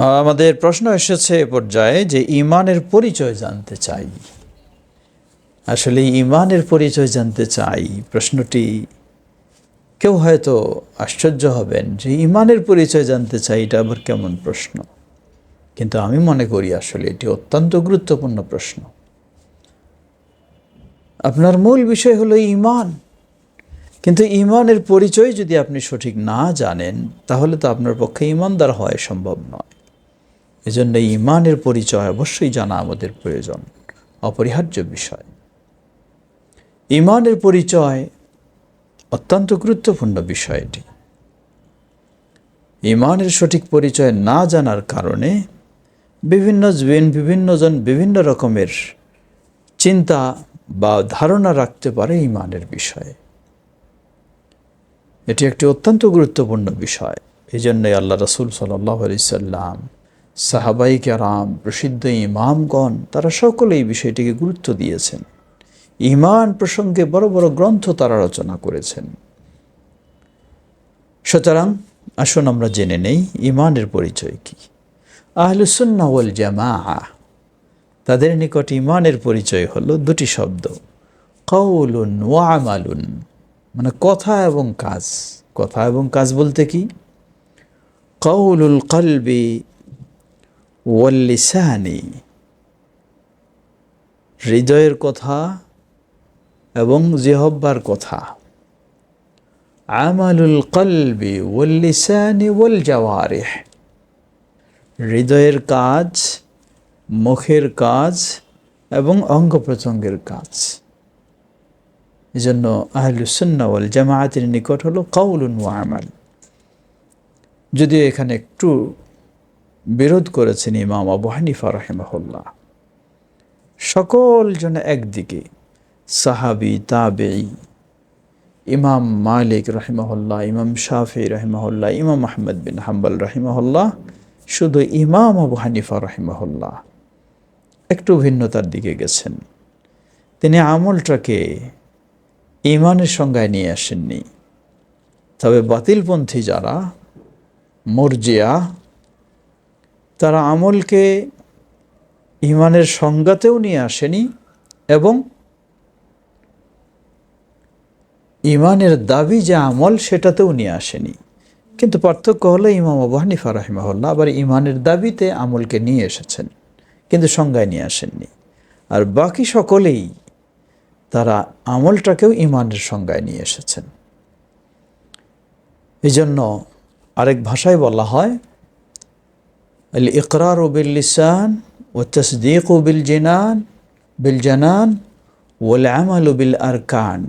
আমাদের প্রশ্ন এসেছে এ পর্যায়ে যে ইমানের পরিচয় জানতে চাই। আসলে ইমানের পরিচয় জানতে চাই প্রশ্নটি। কেউ হয়তো আশ্চর্য হবেন যে ইমানের পরিচয় জানতে চাই এটা আবার কেমন প্রশ্ন। কিন্তু আমি মনে করি আসলে এটি অত্যন্ত গুরুত্বপূর্ণ প্রশ্ন। আপনার মূল বিষয় হলো ইমান। কিন্তু ইমানের পরিচয় যদি আপনি সঠিক না জানেন, তাহলে তো আপনার পক্ষে ইমানদার হওয়া সম্ভব নয়। এজন্য ইমানের পরিচয় অবশ্যই জানা আমাদের প্রয়োজন, অপরিহার্য বিষয়। ইমানের পরিচয় অত্যন্ত গুরুত্বপূর্ণ বিষয় এটি। ইমানের সঠিক পরিচয় না জানার কারণে বিভিন্ন বিভিন্নজন বিভিন্ন রকমের চিন্তা বা ধারণা রাখতে পারে ইমানের বিষয়ে। এটি একটি অত্যন্ত গুরুত্বপূর্ণ বিষয়। এই জন্যই আল্লাহ রসুল সাল্লাহ আলি সাল্লাম সাহাবাই কেরাম, প্রসিদ্ধ ইমামগণ, তারা সকলে এই বিষয়টিকে গুরুত্ব দিয়েছেন। ইমান প্রসঙ্গে বড় বড় গ্রন্থ তারা রচনা করেছেন। সুতরাং আসুন আমরা জেনে নেই ইমানের পরিচয় কি। আহলুসুন্না ওয়াল জামা তাদের নিকট ইমানের পরিচয় হলো দুটি শব্দ কৌলুন ওয়ামালুন মানে কথা এবং কাজ। কথা এবং কাজ বলতে কি? কৌলুল কলবি ওয়াল্লিসানি, হৃদয়ের কথা এবং জেহব্বার কথা। আমালুল কলবি ওয়াল্লিসানি ওয়াল জাওয়ারিহ হৃদয়ের কাজ, মুখের কাজ এবং অঙ্গ প্রত্যঙ্গের কাজ এই জন্য আহলুসন্নাওয়াল জামায়াতের নিকট হলো কাউলুন ওয়া যদিও এখানে একটু বিরোধ করেছেন ইমাম আবু হানিফা রহেমাহুল্লাহ। সকল জন একদিকে সাহাবি তাবেই ইমাম মালিক রহিমাহুল্লাহ, ইমাম শাফি রহিমাহুল্লাহ, ইমাম আহমদ বিন হাম্বাল রহিমাহুল্লাহ, শুধু ইমাম আবু হানিফা রহিমাহুল্লাহ। একটু ভিন্নতার দিকে গেছেন। তিনি আমলটাকে ইমানের সংজ্ঞায় নিয়ে আসেননি। তবে বাতিলপন্থী যারা, মর্জিয়া তারা আমলকে ইমানের সংজ্ঞাতেও নিয়ে আসেনি এবং ইমানের দাবি যে আমল সেটাতেও নিয়ে আসেনি। কিন্তু পার্থক্য হলো ইমাম আবু হানিফা রাহিমাহুল্লাহ আবার ইমানের দাবিতে আমলকে নিয়ে এসেছেন, কিন্তু সংজ্ঞায় নিয়ে আসেননি। আর বাকি সকলেই তারা আমলটাকেও ইমানের সংজ্ঞায় নিয়ে এসেছেন। এই জন্য আরেক ভাষায় বলা হয় আল ইকরার ও বিল লিসান ও তসদিক ও বিল জিনান বিল জানান ওল আমাল বিল আরকান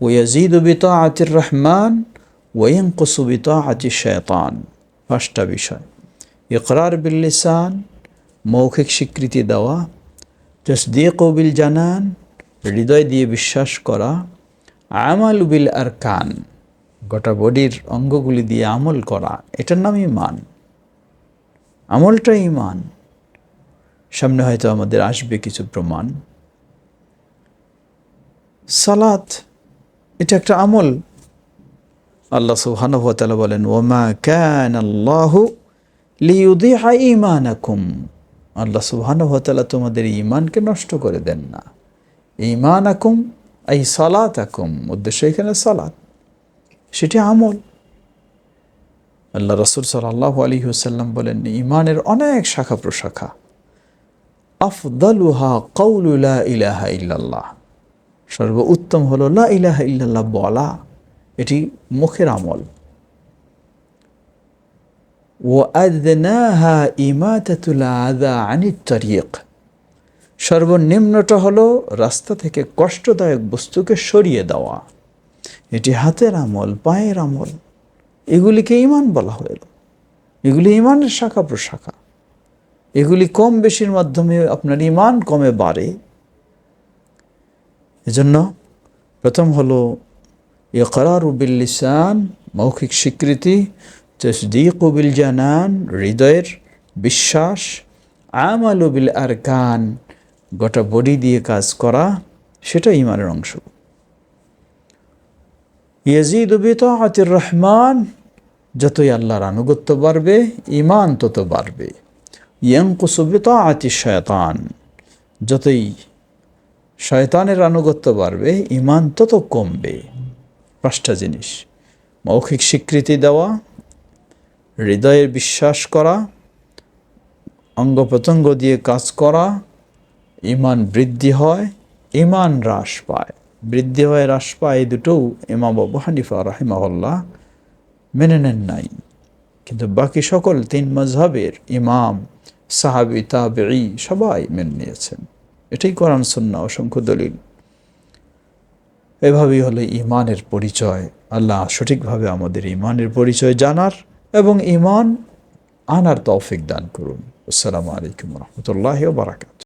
ওয়াজিদ বিতাআতির রহমান ওয়াইনকুসু বিতাআতি শয়তান পাঁচটা বিষয় ইকরার বিল লিসান মৌখিক স্বীকৃতি দেওয়া তসদিক ও বিল জানান হৃদয় দিয়ে বিশ্বাস করা আমাল বিল আর কান গোটা বডির অঙ্গগুলি দিয়ে আমল করা এটার নাম ইমান আমলটা ইমান সামনে হয়তো আমাদের আসবে কিছু প্রমাণ। সালাত, এটা একটা আমল। আল্লাহ সুবহানাহু বলেন ওমা ক্যান আল্লাহ লিউদিহা ঈমানাকুম। আল্লাহ সুবহানাহু ওয়া তোমাদের ঈমানকে নষ্ট করে দেন না। ইমান আকুম এই সালাত আকুম উদ্দেশ্য এখানে সালাত। সেটি আমল। আল্লাহ রসুল সাল্লাহ আলী হুসাল্লাম বলেন ইমানের অনেক শাখা প্রশাখা। আফদালুহা কৌলুলা ইলাহা ইল্লাল্লাহ। সর্ব উত্তম হলো লা ইলাহা ইল্লাল্লাহ বলা। এটি মুখের আমল। ও আদনাহা ইমাতাতুল আদা আনিত তরিক। সর্বনিম্নটা হলো রাস্তা থেকে কষ্টদায়ক বস্তুকে সরিয়ে দেওয়া। এটি হাতের আমল, পায়ের আমল। এগুলিকে ইমান বলা হইল এগুলি। ইমানের শাখা প্রশাখা। এগুলি কম বেশির মাধ্যমে আপনার ইমান কমে বাড়ে। এজন্য প্রথম হলো ইকরার উবিল লিসান মৌখিক স্বীকৃতি, তসদিক উবিল জানান হৃদয়ের বিশ্বাস, আমাল উবিল আরকান গোটা বডি দিয়ে কাজ করা সেটা ইমানের অংশ। ইয়াজিদ বিতাআতির রহমান, যতই আল্লাহর আনুগত্য বাড়বে ইমান তত বাড়বে। ইয়াংকুসবিতা আতি শয়তান, যতই শয়তানের আনুগত্য বাড়বে ইমান তত কমবে। পাঁচটা জিনিস, মৌখিক স্বীকৃতি দেওয়া হৃদয়ের বিশ্বাস করা অঙ্গ প্রত্যঙ্গ দিয়ে কাজ করা ইমান বৃদ্ধি হয় ইমান হ্রাস পায়। বৃদ্ধি হয় হ্রাস পায় এই দুটোও ইমাম আবু হানিফা রাহিমাহুল্লাহ মেনে নেন নাই। কিন্তু বাকি সকল তিন মজহাবের ইমাম, সাহাবি তাবেই সবাই মেনে নিয়েছেন। এটাই কোরআন সুন্না অসংখ্য দলিল। এভাবেই হলো ইমানের পরিচয়। আল্লাহ সঠিকভাবে আমাদের ইমানের পরিচয় জানার এবং ইমান আনার তৌফিক দান করুন। আসসালামু আলাইকুম রহমতুল্লাহ বারাকাত